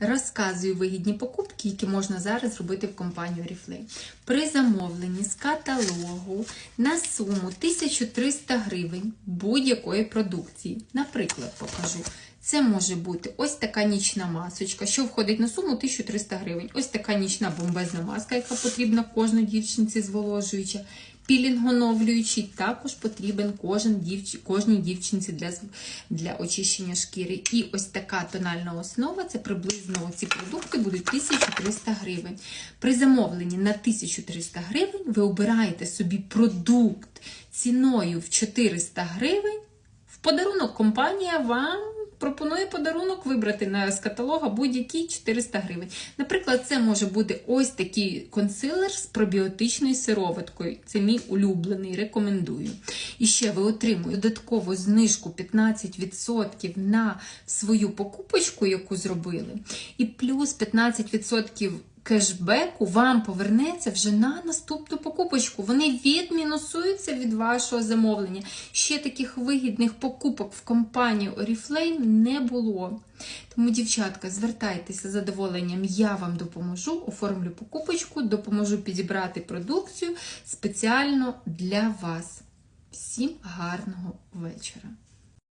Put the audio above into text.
Розказую вигідні покупки, які можна зараз зробити в компанії Oriflame. При замовленні з каталогу на суму 1300 гривень будь-якої продукції. Наприклад, покажу. Це може бути ось така нічна масочка, що входить на суму 1300 гривень. Ось така нічна бомбезна маска, яка потрібна кожній дівчинці зволожуюча. Пілінгоновлюючий також потрібен кожен дівч... кожній дівчинці для, для очищення шкіри. І ось така тональна основа це приблизно ці продукти будуть 1300 гривень. При замовленні на 1300 гривень ви обираєте собі продукт ціною в 400 гривень. В подарунок компанія вам пропонує подарунок вибрати на з каталога будь-який 400 гривень. Наприклад, це може бути ось такий консилер з пробіотичною сироваткою. Це мій улюблений, рекомендую. І ще ви отримуєте додаткову знижку 15% на свою покупочку, яку зробили, і плюс 15% кешбеку вам повернеться вже на наступну покупочку. Вони відмінусуються від вашого замовлення. Ще таких вигідних покупок в компанії Oriflame не було. Тому, дівчатка, звертайтеся з задоволенням, я вам допоможу, оформлю покупочку, допоможу підібрати продукцію спеціально для вас. Всім гарного вечора!